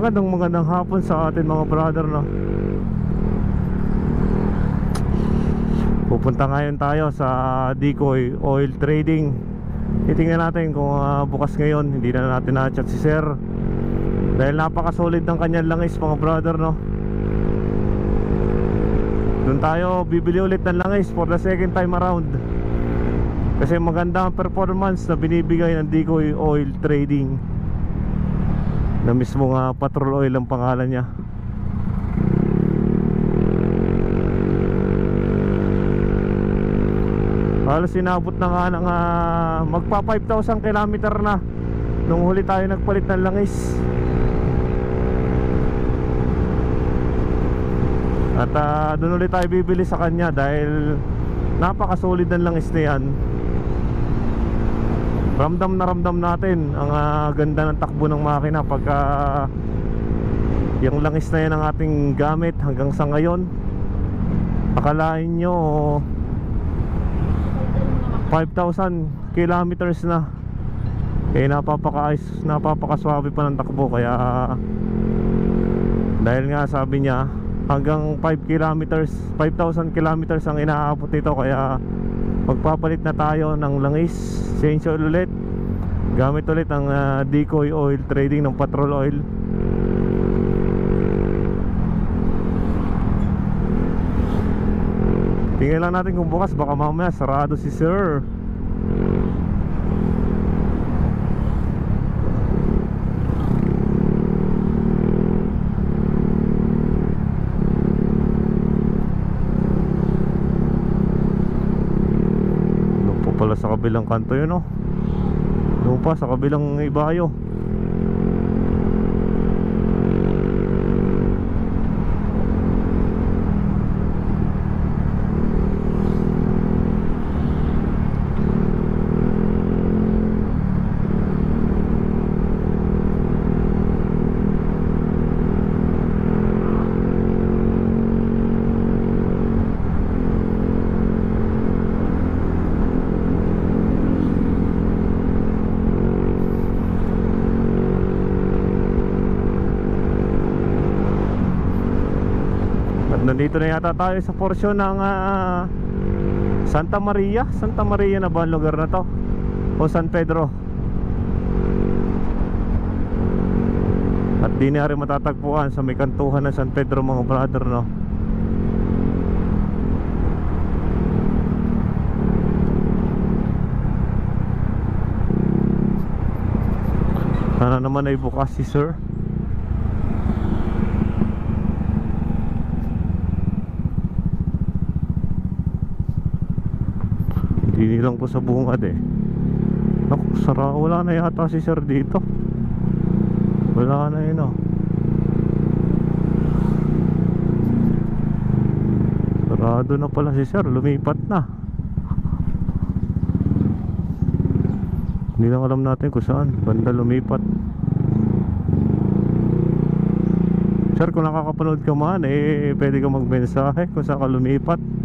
Magandang magandang hapon sa atin mga brother no? Pupunta ngayon tayo sa Decoy Oil Trading. Titingnan natin kung ah, bukas ngayon Hindi na natin na-chat si sir. Dahil napakasolid ng kanyang langis mga brother no? Doon tayo bibili ulit ng langis for the second time around. Kasi maganda ang performance na binibigay ng Decoy Oil Trading na mismo nga Patrol Oil ang pangalan niya. Halos sinabot na nga ng ah, magpa 5,000 kilometer na Nung huli tayo nagpalit ng langis. At ah, doon ulit tayo bibili sa kanya dahil napakasolid ng langis na yan Ramdam na ramdam natin ang ah, ganda ng takbo ng makina pagka yung langis na yan ang ating gamit hanggang sa ngayon. Akalain nyo 5,000 kilometers na. Eh napapakaayos napapakaswabe pa ng takbo. Kaya dahil nga sabi niya hanggang 5 kilometers 5,000 kilometers ang inaabot nito. Kaya magpapalit na tayo ng langis. Change oil ulit. Gamit ulit ang ah, decoy oil trading ng patrol oil. Tingnan lang natin kung bukas. Baka mamaya sarado si sir Doon po pala sa kabilang kanto yun oh. Doon pa sa kabilang ibayo nandito na yata tayo sa porsyon ng ah, Santa Maria Santa Maria na ba ang lugar na to? O San Pedro? At di na rin matatagpuan sa may kantuhan ng San Pedro mga brother no Sana naman ay bukas si sir lang po sa bungad eh. Naku, sara, wala na yata si sir dito. Wala na yun oh. Sarado na pala si sir, lumipat na. Hindi lang alam natin kung saan, banda lumipat. Sir, kung nakakapanood ka man, eh, pwede ka magmensahe kung saan ka lumipat